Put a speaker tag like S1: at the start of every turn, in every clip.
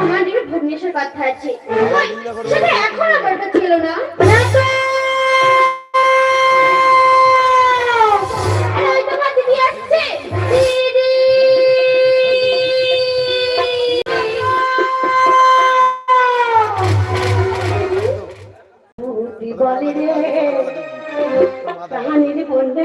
S1: আমার নাকি ভুবনেশ্বর কথা আছে। এখন আমার কাছে ಬಲಿದೆ ಪ್ರಾಣಿ ಪುಣ್ಯ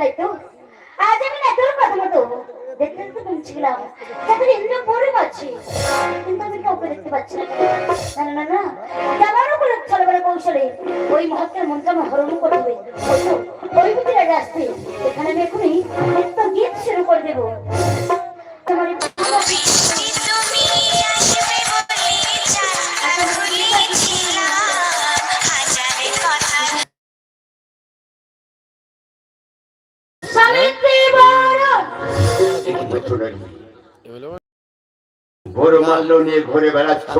S1: তাই আজ আমি না কথা মতো দেখতে তো বলছিলাম। তাদের ইন্দ্র পরে পাচ্ছি কিন্তু আমি কাউকে দেখতে পাচ্ছি না। না না যাবারও করে চলে কৌশলে। ওই মহত্বের মন্ত্র আমার হরণ করতে ওই ভিতরে আসতে এখানে আমি এখনই
S2: বড় মাল্য নিয়ে ঘুরে বেড়াচ্ছ